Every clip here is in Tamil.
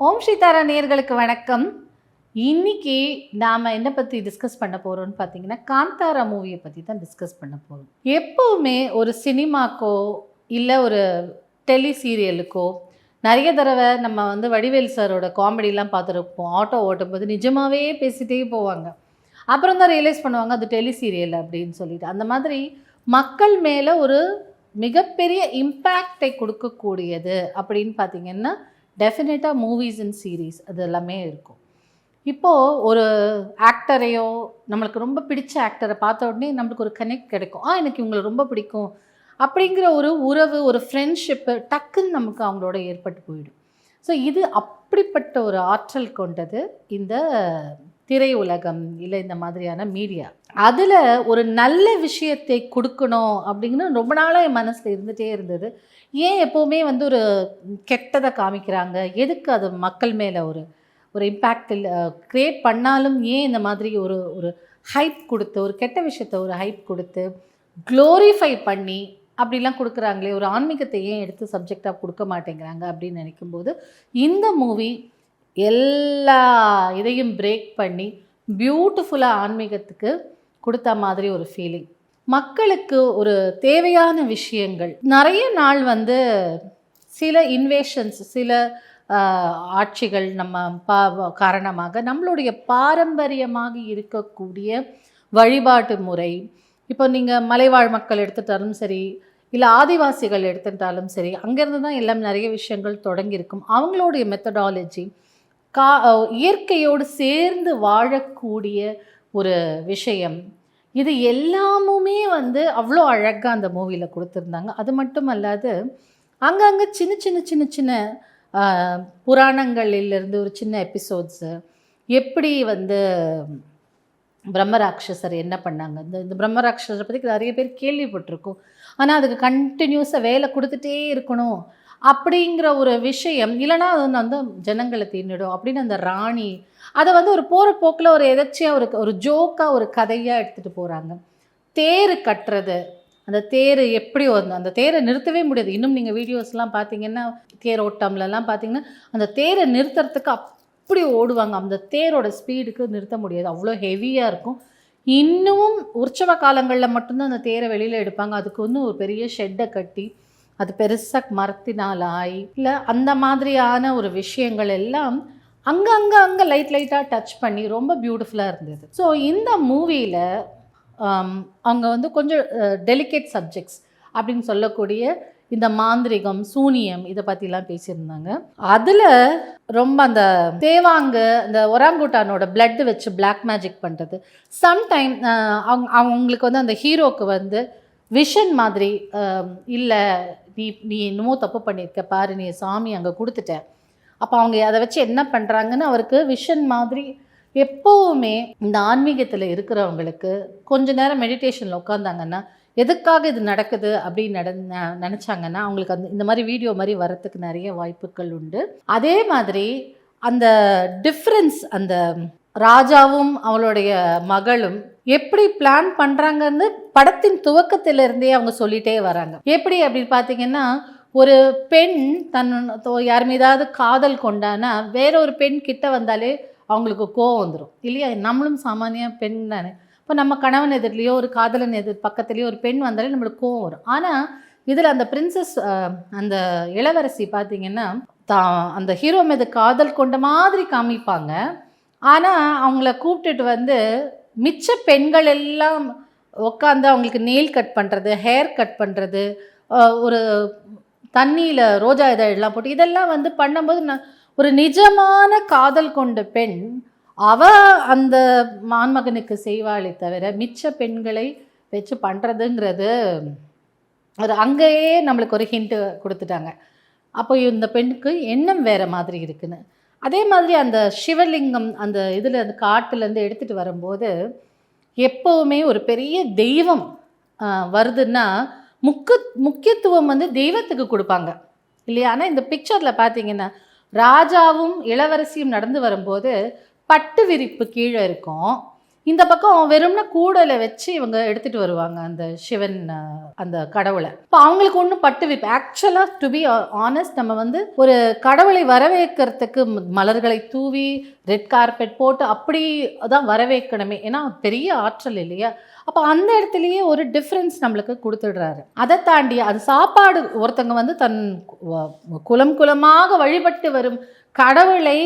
ஓம் ஸ்ரீதாரா நேர்களுக்கு வணக்கம். இன்னைக்கு நாம் என்ன பற்றி டிஸ்கஸ் பண்ண போகிறோம்னு பார்த்தீங்கன்னா காந்தாரா மூவியை பற்றி தான் டிஸ்கஸ் பண்ண போகிறோம் எப்போவுமே ஒரு சினிமாக்கோ இல்லை ஒரு டெலி சீரியலுக்கோ நிறைய தடவை நம்ம வந்து வடிவேல் சாரோட காமெடிலாம் பார்த்துருப்போம் ஆட்டோ ஓட்டும்போது நிஜமாகவே பேசிட்டே போவாங்க. அப்புறம் தான் ரியலைஸ் பண்ணுவாங்க அது டெலி சீரியல் அப்படின்னு சொல்லிட்டு. அந்த மாதிரி மக்கள் மேலே ஒரு மிகப்பெரிய இம்பேக்டை கொடுக்கக்கூடியது அப்படின்னு பார்த்தீங்கன்னா டெஃபினட்டாக மூவிஸ் அண்ட் சீரீஸ் அது எல்லாமே இருக்கும். இப்போது ஒரு ஆக்டரையோ நம்மளுக்கு ரொம்ப பிடிச்ச ஆக்டரை பார்த்த உடனே நம்மளுக்கு ஒரு கனெக்ட் கிடைக்கும். ஆ எனக்கு இவங்களை ரொம்ப பிடிக்கும். அப்படிங்கிற ஒரு உறவு ஒரு ஃப்ரெண்ட்ஷிப்பு டக்குன்னு நமக்கு அவங்களோட ஏற்பட்டு போயிடும். ஸோ இது அப்படிப்பட்ட ஒரு ஆற்றல் கொண்டது இந்த திரையுலகம் இல்லை இந்த மாதிரியான மீடியா அதில் ஒரு நல்ல விஷயத்தை கொடுக்கணும் அப்படிங்கிறது ரொம்ப நாளாக என் மனசில் இருந்துகிட்டே இருந்தது. ஏன் எப்போவுமே வந்து ஒரு கெட்டதை காமிக்கிறாங்க? எதுக்கு அது மக்கள் மேலே ஒரு ஒரு இம்பேக்ட் இல்லை க்ரியேட் பண்ணாலும் ஏன் இந்த மாதிரி ஒரு ஒரு ஹைப் கொடுத்து ஒரு கெட்ட விஷயத்தை ஒரு ஹைப் கொடுத்து க்ளோரிஃபை பண்ணி அப்படிலாம் கொடுக்குறாங்களே ஒரு ஆன்மீகத்தை ஏன் எடுத்து சப்ஜெக்டாக கொடுக்க மாட்டேங்கிறாங்க அப்படின்னு நினைக்கும்போது இந்த மூவி எல்லா இதையும் பிரேக் பண்ணி பியூட்டிஃபுல்லாக ஆன்மீகத்துக்கு கொடுத்த மாதிரி ஒரு ஃபீலிங் மக்களுக்கு ஒரு தேவையான விஷயங்கள். நிறைய நாள் வந்து சில இன்வேஷன்ஸ் சில ஆட்சிகள் நம்ம பா காரணமாக நம்மளுடைய பாரம்பரியமாக இருக்கக்கூடிய வழிபாட்டு முறை. இப்போ நீங்கள் மலைவாழ் மக்கள் எடுத்துட்டாலும் சரி இல்லை ஆதிவாசிகள் எடுத்துட்டாலும் சரி அங்கேருந்து தான் எல்லாம் நிறைய விஷயங்கள் தொடங்கியிருக்கும். அவங்களுடைய மெத்தடாலஜி கா இயற்கையோடு சேர்ந்து வாழக்கூடிய ஒரு விஷயம். இது எல்லாமுமே வந்து அவ்வளோ அழகாக அந்த மூவியில் கொடுத்துருந்தாங்க. அது மட்டும் அல்லாது அங்கங்கே சின்ன சின்ன சின்ன சின்ன புராணங்களிலிருந்து ஒரு சின்ன எபிசோட்ஸு எப்படி வந்து பிரம்மராட்சசர் என்ன பண்ணாங்க? இந்த இந்த பிரம்மராட்சசரை பற்றி நிறைய பேர் கேள்விப்பட்டிருக்கோம். ஆனால் அதுக்கு கண்டினியூஸாக வேலை கொடுத்துட்டே இருக்கணும் அப்படிங்கிற ஒரு விஷயம். இல்லைன்னா அது வந்து அந்த ஜனங்களை தீர்ந்துடும் அப்படின்னு அந்த ராணி அதை வந்து ஒரு போகிற போக்கில் ஒரு எதாச்சியாக ஒரு ஒரு ஜோக்காக ஒரு கதையாக எடுத்துகிட்டு போகிறாங்க தேர் கட்டுறது அந்த தேர் எப்படி வந்து அந்த தேரை நிறுத்தவே முடியாது. இன்னும் நீங்கள் வீடியோஸ்லாம் பார்த்தீங்கன்னா தேரோட்டம்லலாம் பார்த்தீங்கன்னா அந்த தேரை நிறுத்துறதுக்கு அப்படி ஓடுவாங்க. அந்த தேரோட ஸ்பீடுக்கு நிறுத்த முடியாது. அவ்வளோ ஹெவியாக இருக்கும். இன்னமும் உற்சவ காலங்களில் மட்டும்தான் அந்த தேரை வெளியில் எடுப்பாங்க. அதுக்கு வந்து ஒரு பெரிய ஷெட்டை கட்டி அது பெருசாக மரத்தினால் ஆகி இல்லை அந்த மாதிரியான ஒரு விஷயங்கள் எல்லாம் அங்கே அங்கே அங்கே லைட் லைட்டாக டச் பண்ணி ரொம்ப பியூட்டிஃபுல்லாக இருந்தது. ஸோ இந்த மூவியில் um, அவங்க வந்து கொஞ்சம் டெலிகேட் சப்ஜெக்ட்ஸ் அப்படின்னு சொல்லக்கூடிய இந்த மாந்திரிகம் சூனியம் இதை பற்றிலாம் பேசியிருந்தாங்க. அதில் ரொம்ப அந்த தேவாங்கு அந்த ஒராங்குட்டானோட பிளட் வச்சு பிளாக் மேஜிக் பண்ணுறது சம்டைம் அவங்க அவங்களுக்கு வந்து அந்த ஹீரோக்கு வந்து விஷன் மாதிரி இல்லை நீ நீ என்னமோ தப்பு பண்ணியிருக்க பாரு நீ சாமி அங்கே கொடுத்துட்டேன் அப்போ அவங்க அதை வச்சு என்ன பண்ணுறாங்கன்னு அவருக்கு விஷன் மாதிரி எப்போவுமே இந்த ஆன்மீகத்தில் இருக்கிறவங்களுக்கு கொஞ்ச நேரம் மெடிடேஷனில் உட்காந்தாங்கன்னா எதுக்காக இது நடக்குது அப்படின்னு நட நினச்சாங்கன்னா அவங்களுக்கு அந்த இந்த மாதிரி வீடியோ மாதிரி வரத்துக்கு நிறைய வாய்ப்புகள் உண்டு. அதே மாதிரி அந்த டிஃப்ரென்ஸ் அந்த ராஜாவும் அவளுடைய மகளும் எப்படி பிளான் பண்ணுறாங்கன்னு படத்தின் துவக்கத்திலிருந்தே அவங்க சொல்லிட்டே வராங்க. எப்படி அப்படின்னு பார்த்தீங்கன்னா ஒரு பெண் தன் யார் மீதாவது காதல் கொண்டானா வேற ஒரு பெண் கிட்ட வந்தாலே அவங்களுக்கு கோவம் வந்துடும் இல்லையா? நம்மளும் சாமானிய பெண் தானே. இப்போ நம்ம கணவன் எதிர்லேயோ ஒரு காதலன் எதிர் பக்கத்துலேயோ ஒரு பெண் வந்தாலே நம்மளுக்கு கோவம் வரும். ஆனால் இதில் அந்த பிரின்சஸ் அந்த இளவரசி பார்த்தீங்கன்னா தா அந்த ஹீரோ மீது காதல் கொண்ட மாதிரி காமிப்பாங்க. ஆனால் அவங்கள கூப்பிட்டுட்டு வந்து மிச்ச பெண்கள் எல்லாம் உட்காந்து அவங்களுக்கு நெயில் கட் பண்ணுறது ஹேர் கட் பண்ணுறது ஒரு தண்ணியில் ரோஜா இதழெல்லாம் போட்டு இதெல்லாம் வந்து பண்ணும்போது நான் ஒரு நிஜமான காதல் கொண்ட பெண் அவ அந்த மான்மகனுக்கு செய்வாளே தவிர மிச்ச பெண்களை வச்சு பண்ணுறதுங்கிறது ஒரு அங்கேயே நம்மளுக்கு ஒரு ஹிண்ட்டு கொடுத்துட்டாங்க. அப்போ இந்த பெண்ணுக்கு எண்ணம் வேறு மாதிரி இருக்குன்னு. அதே மாதிரி அந்த சிவலிங்கம் அந்த இதில் அந்த காட்டுலேருந்து எடுத்துகிட்டு வரும்போது எப்போவுமே ஒரு பெரிய தெய்வம் வருதுன்னா முக்கு முக்கியத்துவம் வந்து தெய்வத்துக்கு கொடுப்பாங்க. இல்லையா? ஆனால் இந்த பிக்சரில் பார்த்தீங்கன்னா ராஜாவும் இளவரசியும் நடந்து வரும்போது பட்டு விரிப்பு கீழே இருக்கும். இந்த பக்கம் வெறும்னா கூடல வச்சு இவங்க எடுத்துட்டு வருவாங்க அந்த சிவன் அந்த கடவுளை. இப்போ அவங்களுக்கு ஒன்றும் பட்டு விப்பு. ஆக்சுவலாக டு பி ஆனஸ்ட் நம்ம வந்து ஒரு கடவுளை வரவேற்கிறதுக்கு மலர்களை தூவி ரெட் கார்பெட் போட்டு அப்படி தான் வரவேற்கணுமே. ஏன்னா பெரிய ஆற்றல் இல்லையா? அப்போ அந்த இடத்துலயே ஒரு டிஃப்ரென்ஸ் நம்மளுக்கு கொடுத்துடுறாரு. அதை தாண்டி அது சாப்பாடு ஒருத்தங்க வந்து தன் குலம் குலமாக வழிபட்டு வரும் கடவுளை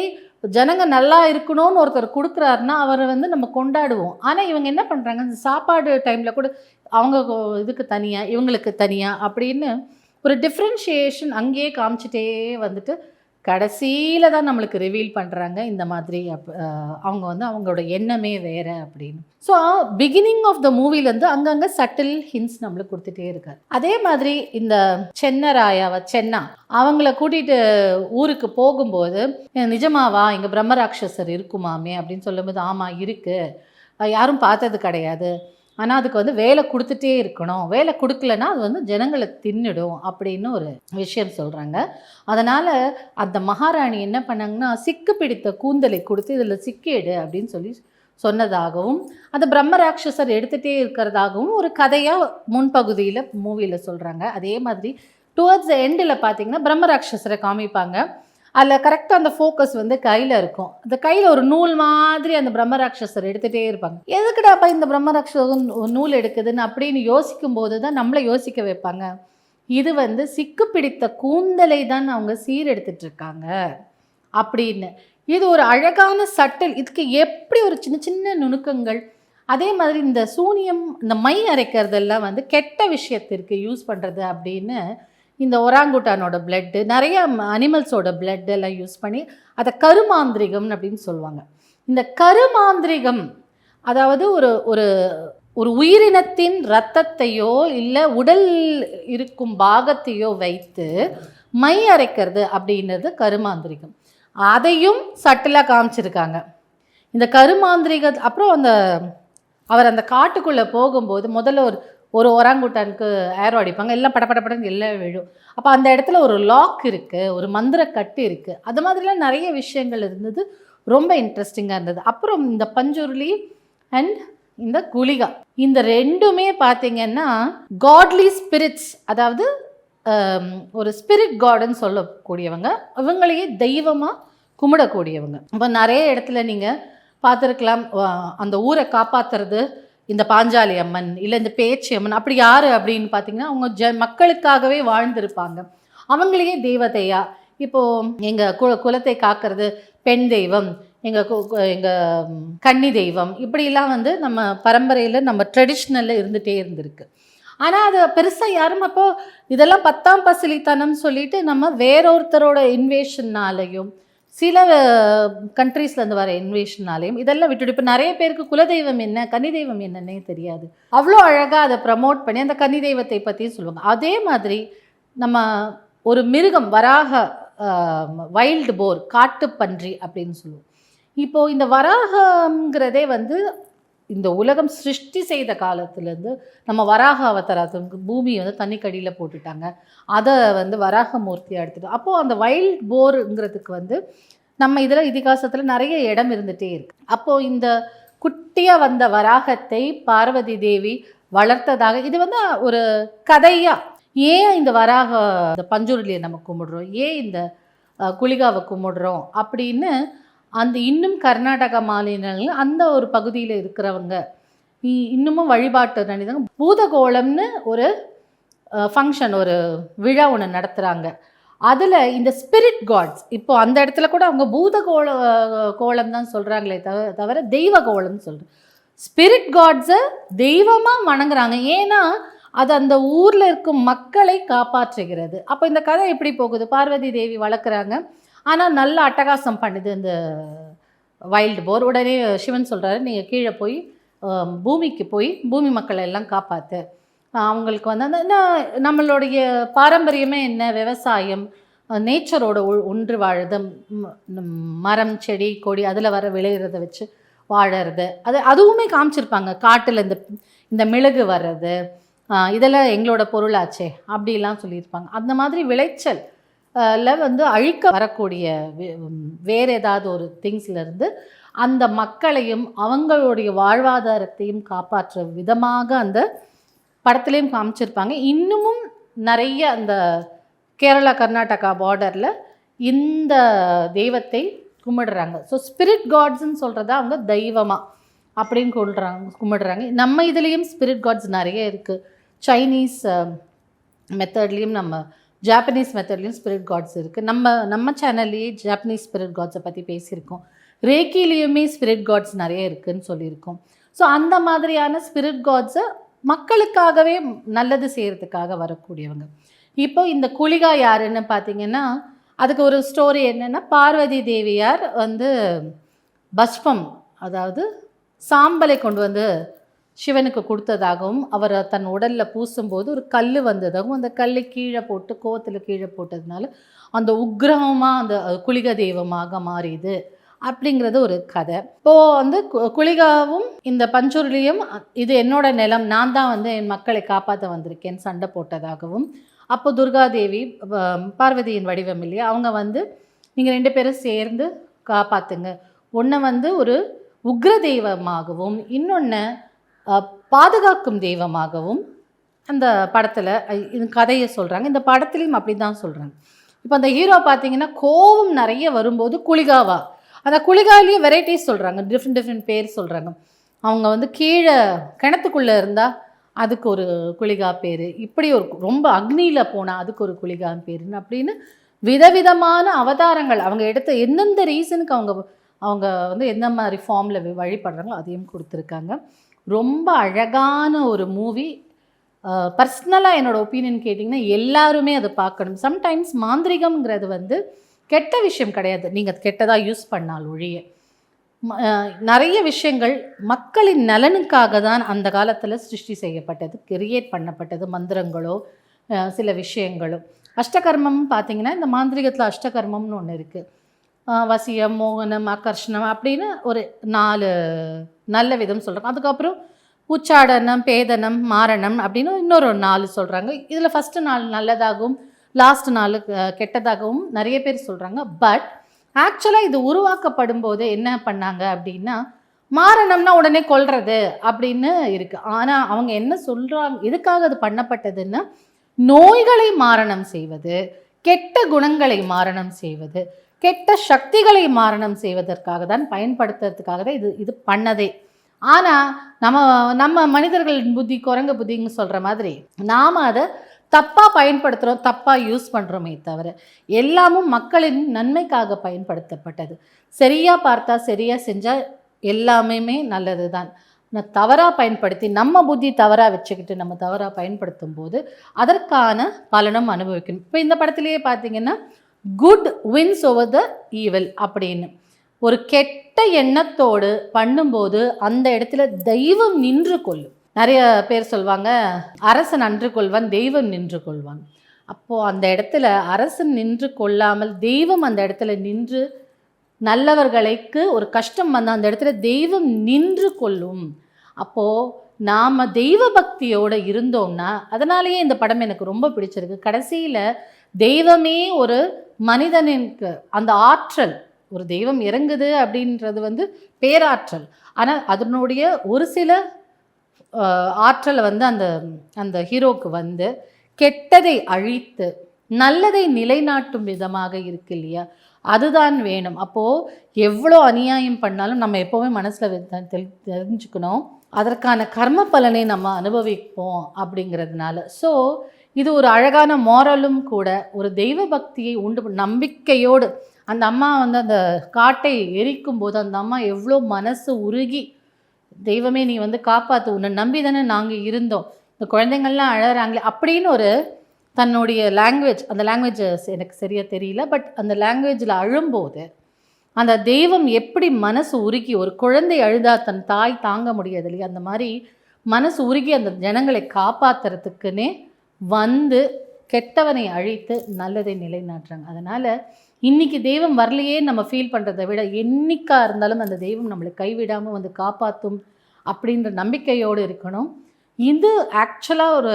ஜனங்க நல்லா இருக்கணும்னு ஒருத்தர் கொடுக்குறாருன்னா அவரை வந்து நம்ம கொண்டாடுவோம். ஆனால் இவங்க என்ன பண்ணுறாங்க இந்த சாப்பாடு டைமில் கூட அவங்க இதுக்கு தனியாக இவங்களுக்கு தனியாக அப்படின்னு ஒரு டிஃப்ரென்ஷியேஷன் அங்கேயே காமிச்சிட்டே வந்துட்டு கடைசியில் தான் நம்மளுக்கு ரிவீல் பண்ணுறாங்க இந்த மாதிரி அப்- அவங்க வந்து அவங்களோட எண்ணமே வேறு அப்படின்னு. ஸோ பிகினிங் ஆஃப் த மூவிலேருந்து அங்கங்கே சட்டில் ஹின்ஸ் நம்மளுக்கு கொடுத்துட்டே இருக்காரு. அதே மாதிரி இந்த சென்னராயாவை சென்னா அவங்கள கூட்டிகிட்டு ஊருக்கு போகும்போது நிஜமாவா? இங்கே பிரம்மராட்சசர் இருக்குமாமே? அப்படின்னு சொல்லும்போது ஆமாம் இருக்குது யாரும் பார்த்தது கிடையாது. ஆனால் அதுக்கு வந்து வேலை கொடுத்துட்டே இருக்கணும். வேலை கொடுக்கலன்னா அது வந்து ஜனங்களை தின்னுடும் அப்படின்னு ஒரு விஷயம் சொல்கிறாங்க அதனால் அந்த மகாராணி என்ன பண்ணாங்கன்னா சிக்கு பிடித்த கூந்தலை கொடுத்து இதில் சிக்கேடு அப்படின்னு சொல்லி சொன்னதாகவும் அந்த பிரம்மராட்சசர் எடுத்துகிட்டே இருக்கிறதாகவும் ஒரு கதையாக முன்பகுதியில் மூவியில் சொல்கிறாங்க அதே மாதிரி டுவர்ட்ஸ் எண்டில் பார்த்தீங்கன்னா பிரம்மராட்சசரை காமிப்பாங்க. அதில் கரெக்டாக அந்த ஃபோக்கஸ் வந்து கையில் இருக்கும். அந்த கையில் ஒரு நூல் மாதிரி அந்த பிரம்மராட்சசர் எடுத்துகிட்டே இருப்பாங்க. எதுக்குடாப்பா இந்த பிரம்மராட்சசன் ஒரு நூல் எடுக்குதுன்னு அப்படின்னு யோசிக்கும் போது தான் நம்மளை யோசிக்க வைப்பாங்க. இது வந்து சிக்கு பிடித்த கூந்தலை தான் அவங்க சீரெடுத்துட்டு இருக்காங்க அப்படின்னு. இது ஒரு அழகான சட்டல் இதுக்கு எப்படி ஒரு சின்ன சின்ன நுணுக்கங்கள்? அதே மாதிரி இந்த சூனியம் இந்த மை அரைக்கிறதெல்லாம் வந்து கெட்ட விஷயத்திற்கு யூஸ் பண்ணுறது அப்படின்னு இந்த ஒராங்குட்டானோட பிளட்டு நிறைய அனிமல்ஸோட பிளட் எல்லாம் யூஸ் பண்ணி அதை கருமாந்திரிகம் அப்படின்னு சொல்லுவாங்க. இந்த கருமாந்திரிகம் அதாவது ஒரு ஒரு ஒரு உயிரினத்தின் இரத்தத்தையோ இல்லை உடல் இருக்கும் பாகத்தையோ வைத்து மை அரைக்கிறது அப்படின்றது கருமாந்திரிகம். அதையும் சட்டிலாக காமிச்சிருக்காங்க. இந்த கருமாந்திரிக அப்புறம் அந்த அவர் அந்த காட்டுக்குள்ளே போகும்போது முதல்ல ஒரு ஒரு ஒராங்குட்டானுக்கு ஏரோ அடிப்பாங்க எல்லாம் படபடபடன்னு எல்லாம் விழும். அப்போ அந்த இடத்துல ஒரு லாக் இருக்குது ஒரு மந்திர கட்டு இருக்குது அது மாதிரிலாம் நிறைய விஷயங்கள் இருந்தது ரொம்ப இன்ட்ரெஸ்டிங்காக இருந்தது. அப்புறம் இந்த பஞ்சுருளி அண்ட் இந்த குளிகா. இந்த ரெண்டுமே பார்த்தீங்கன்னா காட்லி ஸ்பிரிட்ஸ் அதாவது ஒரு ஸ்பிரிட் காடுன்னு சொல்லக்கூடியவங்க. இவங்களையே தெய்வமாக கும்பிடக்கூடியவங்க. இப்போ நிறைய இடத்துல நீங்கள் பார்த்துருக்கலாம் அந்த ஊரை காப்பாத்துறது இந்த பாஞ்சாலி அம்மன் இல்லை இந்த பேச்சு அம்மன் அப்படி யார் அப்படின்னு பார்த்தீங்கன்னா அவங்க ஜ மக்களுக்காகவே வாழ்ந்திருப்பாங்க. அவங்களையே தெய்வத்தையா இப்போது எங்கள் கு குலத்தை காக்கிறது பெண் தெய்வம் எங்கள் எங்கள் கன்னி தெய்வம் இப்படிலாம் வந்து நம்ம பரம்பரையில் நம்ம ட்ரெடிஷ்னலில் இருந்துகிட்டே இருந்திருக்கு. ஆனால் அது பெருசாக யாரும் அப்போ இதெல்லாம் பத்தாம் பசிலித்தனம் சொல்லிட்டு நம்ம வேறொருத்தரோட இன்வேஷன்னாலையும் சில கண்ட்ரீஸ்லேருந்து வர இன்வேஷனாலையும் இதெல்லாம் விட்டுட்டு இப்போ நிறைய பேருக்கு குலதெய்வம் என்ன கன்னி தெய்வம் என்னன்னே தெரியாது. அவ்வளோ அழகாக அதை ப்ரமோட் பண்ணி அந்த கன்னி தெய்வத்தை பற்றியும் சொல்லுவாங்க. அதே மாதிரி நம்ம ஒரு மிருகம் வராக வைல்டு போர் காட்டுப்பன்றி அப்படின்னு சொல்லுவோம். இப்போது இந்த வராகங்கிறதே வந்து இந்த உலகம் சிருஷ்டி செய்த காலத்துலேருந்து நம்ம வராக அவதாரத்துக்கு பூமியை வந்து தண்ணிக்கடியில் போட்டுட்டாங்க. அதை வந்து வராக மூர்த்தியாக எடுத்துட்டு அப்போது அந்த வைல்ட் போருங்கிறதுக்கு வந்து நம்ம இதில் இதிகாசத்தில் நிறைய இடம் இருந்துகிட்டே இருக்கு. அப்போது இந்த குட்டியாக வந்த வராகத்தை பார்வதி தேவி வளர்த்ததாக இது வந்து ஒரு கதையாக ஏன் இந்த வராக இந்த பஞ்சுருளியை நம்ம கும்பிடுறோம்? ஏன் இந்த குளிகாவை கும்பிடுறோம்? அப்படின்னு அந்த இன்னும் கர்நாடகா மாநிலங்கள் அந்த ஒரு பகுதியில் இருக்கிறவங்க. இ- இன்னமும் வழிபாட்டு நினைதாங்க பூதகோளம்னு ஒரு ஃபங்க்ஷன் ஒரு விழா ஒன்று நடத்துகிறாங்க அதில் இந்த ஸ்பிரிட் காட்ஸ் இப்போ அந்த இடத்துல கூட அவங்க பூதகோள கோலம் தான் சொல்கிறாங்களே தவிர தவிர தெய்வ கோலம்னு சொல்கிறேன் ஸ்பிரிட் காட்ஸை தெய்வமாக வணங்குறாங்க. ஏன்னா அது அந்த ஊரில் இருக்கும் மக்களை காப்பாற்றுகிறது. அப்போ இந்த கதை எப்படி போகுது? பார்வதி தேவி வளர்க்குறாங்க. ஆனால் நல்ல அட்டகாசம் பண்ணுது இந்த வைல்டு போர் உடனே சிவன் சொல்கிறாரு நீங்கள் கீழே போய் பூமிக்கு போய் பூமி மக்களை எல்லாம் காப்பாற்று அவங்களுக்கு வந்து அந்த என்ன- நம்மளுடைய பாரம்பரியமே என்ன? விவசாயம் நேச்சரோட ஒன்று வாழுது மரம் செடி கொடி அதில் வர விளையிறத வச்சு வாழறது. அது அதுவுமே காமிச்சிருப்பாங்க. காட்டில் இந்த இந்த மிளகு வர்றது இதெல்லாம் எங்களோட பொருளாச்சே அப்படிலாம் சொல்லியிருப்பாங்க. அந்த மாதிரி விளைச்சல் வந்து அழிக்க வரக்கூடிய வேறு ஏதாவது ஒரு திங்ஸ்லேருந்து அந்த மக்களையும் அவங்களுடைய வாழ்வாதாரத்தையும் காப்பாற்ற விதமாக அந்த படத்துலேயும் காமிச்சிருப்பாங்க. இன்னமும் நிறைய அந்த கேரளா கர்நாடகா பார்டரில் இந்த தெய்வத்தை கும்பிடுறாங்க. ஸோ ஸ்பிரிட் காட்ஸ்ன்னு சொல்கிறத அவங்க தெய்வமாக அப்படின்னு கொள்றாங்க கும்பிடுறாங்க. நம்ம இதுலேயும் ஸ்பிரிட் காட்ஸ் நிறைய இருக்குது சைனீஸ் மெத்தட்லேயும் நம்ம ஜாப்பனீஸ் மெத்தட்லேயும் ஸ்பிரிட் காட்ஸ் இருக்குது நம்ம நம்ம சேனல்லையே ஜாப்பனீஸ் ஸ்பிரிட் காட்ஸை பற்றி பேசியிருக்கோம். ரேக்கிலேயுமே ஸ்பிரிட் காட்ஸ் நிறைய இருக்குதுன்னு சொல்லியிருக்கோம். ஸோ அந்த மாதிரியான ஸ்பிரிட் காட்ஸை மக்களுக்காகவே நல்லது செய்கிறதுக்காக வரக்கூடியவங்க. இப்போ இந்த குளிகா யாருன்னு பார்த்தீங்கன்னா அதுக்கு ஒரு ஸ்டோரி என்னென்னா பார்வதி தேவியார் வந்து பஷ்பம் அதாவது சாம்பலை கொண்டு வந்து சிவனுக்கு கொடுத்ததாகவும் அவர் தன் உடலில் பூசும்போது ஒரு கல் வந்ததாகவும் அந்த கல்லை கீழே போட்டு கோவத்தில் கீழே போட்டதுனால அந்த உக்ரகமாக அந்த குளிக தெய்வமாக மாறியது அப்படிங்கிறது ஒரு கதை. இப்போது வந்து கு- குளிகாவும் இந்த பஞ்சுருளியும் இது என்னோட நிலம் நான் தான் வந்து என் மக்களை காப்பாற்ற வந்திருக்கேன் சண்டை போட்டதாகவும். அப்போ துர்காதேவி பார்வதியின் வடிவம் இல்லையா? அவங்க வந்து நீங்கள் ரெண்டு பேரும் சேர்ந்து காப்பாற்றுங்க ஒன்றை வந்து ஒரு உக்ர தெய்வமாகவும் இன்னொன்று பாதுகாக்கும் தெய்வமாகவும் அந்த படத்தில் இது கதையை சொல்கிறாங்க இந்த படத்துலேயும் அப்படி தான் சொல்கிறாங்க இப்போ அந்த ஹீரோ பார்த்தீங்கன்னா கோவம் நிறைய வரும்போது குளிகாவா? அந்த குளிகாலேயே வெரைட்டிஸ் சொல்கிறாங்க டிஃப்ரெண்ட் டிஃப்ரெண்ட் பேர் சொல்கிறாங்க அவங்க வந்து கீழே கிணத்துக்குள்ளே இருந்தால் அதுக்கு ஒரு குளிகா பேர். இப்படி ஒரு ரொம்ப அக்னியில் போனால் அதுக்கு ஒரு குளிகா பேருன்னு அப்படின்னு விதவிதமான அவதாரங்கள். அவங்க எடுத்த எந்தெந்த ரீசனுக்கு அவங்க அவங்க வந்து எந்த மாதிரி ஃபார்மில் வழிபடுறாங்களோ அதையும் கொடுத்துருக்காங்க. ரொம்ப அழகான ஒரு மூவி. பர்சனலாக என்னோடய ஒப்பீனியன் கேட்டிங்கன்னா எல்லாருமே அதை பார்க்கணும். சம்டைம்ஸ் மாந்திரிகம்ங்கிறது வந்து கெட்ட விஷயம் கிடையாது. நீங்கள் கெட்டதாக யூஸ் பண்ணால் ஒழிய. ம- நிறைய விஷயங்கள் மக்களின் நலனுக்காக தான் அந்த காலத்தில் சிருஷ்டி செய்யப்பட்டது கிரியேட் பண்ணப்பட்டது மந்திரங்களோ சில விஷயங்களோ. அஷ்டகர்மம் பார்த்தீங்கன்னா இந்த மாந்திரிகத்தில் அஷ்டகர்மம்னு ஒன்று இருக்குது வசியம் மோகனம் ஆகர்ஷணம் அப்படின்னு ஒரு நாலு நல்ல விதம் சொல்கிறாங்க அதுக்கப்புறம் உச்சாடனம் பேதனம் மாரணம் அப்படின்னு இன்னொரு நாலு சொல்கிறாங்க இதில் ஃபஸ்ட்டு நாள் நல்லதாகவும் லாஸ்ட் நாள் கெட்டதாகவும் நிறைய பேர் சொல்கிறாங்க பட் ஆக்சுவலாக இது உருவாக்கப்படும் போது என்ன பண்ணாங்க அப்படின்னா மாரணம்னா உடனே கொல்றது அப்படின்னு இருக்குது ஆனால் அவங்க என்ன சொல்கிறாங்க எதுக்காக அது பண்ணப்பட்டதுன்னா நோய்களை மாரணம் செய்வது கெட்ட குணங்களை மாரணம் செய்வது கெட்ட சக்திகளை மாரணம் செய்வதற்காக தான் பயன்படுத்துறதுக்காக தான் இது இது பண்ணதே. ஆனால் நம்ம நம்ம மனிதர்களின் புத்தி குரங்கு புத்தின்னு சொல்கிற மாதிரி நாம் அதை தப்பாக பயன்படுத்துகிறோம் தப்பாக யூஸ் பண்ணுறோமே தவிர எல்லாமும் மக்களின் நன்மைக்காக பயன்படுத்தப்பட்டது. சரியாக பார்த்தா சரியாக செஞ்சால் எல்லாமே நல்லது தான் தவறாக பயன்படுத்தி நம்ம புத்தி தவறாக வச்சுக்கிட்டு நம்ம தவறாக பயன்படுத்தும் போது அதற்கான பலனும் அனுபவிக்கணும். இப்போ இந்த படத்திலேயே பார்த்தீங்கன்னா good wins over the evil அப்படின்னு. ஒரு கெட்ட எண்ணத்தோடு பண்ணும்போது அந்த இடத்துல தெய்வம் நின்று கொள்ளும். நிறைய பேர் சொல்லுவாங்க அரசன் அன்று கொள்வான் தெய்வம் நின்று கொள்வான். அப்போது அந்த இடத்துல அரசன் நின்று கொள்ளாமல் தெய்வம் அந்த இடத்துல நின்று நல்லவர்களுக்கு ஒரு கஷ்டம் வந்தால் அந்த இடத்துல தெய்வம் நின்று கொள்ளும். அப்போது நாம் தெய்வ பக்தியோடு இருந்தோம்னா அதனாலேயே இந்த படம் எனக்கு ரொம்ப பிடிச்சிருக்கு. கடைசியில் தெய்வமே ஒரு மனிதனுக்கு அந்த ஆற்றல் ஒரு தெய்வம் இறங்குது அப்படின்றது வந்து பேராற்றல். ஆனால் அதனுடைய ஒரு சில ஆற்றலை வந்து அந்த அந்த ஹீரோக்கு வந்து கெட்டதை அழித்து நல்லதை நிலைநாட்டும் விதமாக இருக்கு இல்லையா? அதுதான் வேணும். அப்போது எவ்வளோ அநியாயம் பண்ணாலும் நம்ம எப்போவுமே மனசில் தெரிஞ்சுக்கணும். அதற்கான கர்ம பலனை நம்ம அனுபவிப்போம் அப்படிங்கிறதுனால. ஸோ இது ஒரு அழகான மோரலும் கூட ஒரு தெய்வ பக்தியை உண்டு நம்பிக்கையோடு அந்த அம்மா வந்து அந்த காட்டை எரிக்கும் போது அந்த அம்மா எவ்வளோ மனசு உருகி தெய்வமே நீ வந்து காப்பாற்று உன்னை நம்பி தானே நாங்கள் இருந்தோம். இந்த குழந்தைங்கள்லாம் அழகிறாங்களே அப்படின்னு ஒரு தன்னுடைய லாங்குவேஜ் அந்த லாங்குவேஜ் எனக்கு சரியாக தெரியல பட் அந்த லாங்குவேஜில் அழும்போது அந்த தெய்வம் எப்படி மனசு உருகி ஒரு குழந்தை அழுதா தன் தாய் தாங்க முடியாது இல்லையா? அந்த மாதிரி மனசு உருகி அந்த ஜனங்களை காப்பாற்றுறதுக்குன்னே வந்து கெட்டவனை அழித்து நல்லதை நிலைநாட்டுறாங்க. அதனால் இன்னைக்கு தெய்வம் வரலையே நம்ம ஃபீல் பண்ணுறதை விட என்றைக்கா இருந்தாலும் அந்த தெய்வம் நம்மளை கைவிடாமல் வந்து காப்பாற்றும் அப்படின்ற நம்பிக்கையோடு இருக்கணும். இது ஆக்சுவலாக ஒரு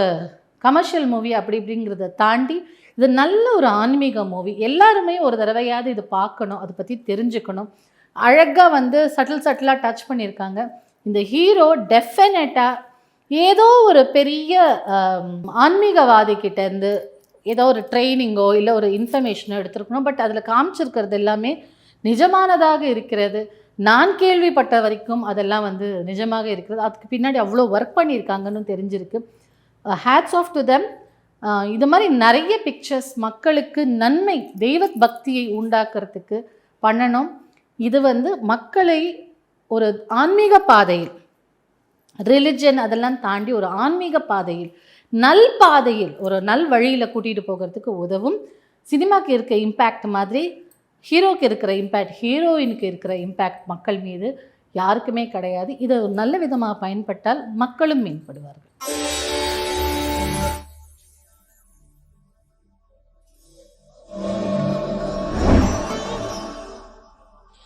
கமர்ஷியல் மூவி அப்படி இப்படிங்கிறத தாண்டி இது நல்ல ஒரு ஆன்மீக மூவி எல்லாருமே ஒரு தடவையாவது இது பார்க்கணும் அதை பற்றி தெரிஞ்சுக்கணும். அழகாக வந்து சட்டில் சட்டிலாக டச் பண்ணியிருக்காங்க. இந்த ஹீரோ டெஃபினட்டாக ஏதோ ஒரு பெரிய ஆன்மீகவாதி கிட்டேருந்து ஏதோ ஒரு ட்ரைனிங்கோ இல்லை ஒரு இன்ஃபர்மேஷனோ எடுத்திருக்கணும். பட் அதில் காமிச்சிருக்கிறது எல்லாமே நிஜமானதாக இருக்கிறது. நான் கேள்விப்பட்ட வரைக்கும் அதெல்லாம் வந்து நிஜமாக இருக்கிறது. அதுக்கு பின்னாடி அவ்வளோ ஒர்க் பண்ணியிருக்காங்கன்னு தெரிஞ்சிருக்கு. ஹேட்ஸ் ஆஃப் டு தெம் இது மாதிரி நிறைய பிக்சர்ஸ் மக்களுக்கு நன்மை தெய்வ பக்தியை உண்டாக்குறதுக்கு பண்ணணும். இது வந்து மக்களை ஒரு ஆன்மீக பாதையில் ரிலிஜன் அதெல்லாம் தாண்டி ஒரு ஆன்மீக பாதையில் நல் பாதையில் ஒரு நல் வழியில் கூட்டிகிட்டு போகிறதுக்கு உதவும். சினிமாக்கு இருக்க இம்பேக்ட் மாதிரி ஹீரோக்கு இருக்கிற இம்பேக்ட் ஹீரோயினுக்கு இருக்கிற இம்பேக்ட் மக்கள் மீது யாருக்குமே கிடையாது. இதை ஒரு நல்ல விதமாக பயன்பட்டால் மக்களும் மேம்படுவார்கள்.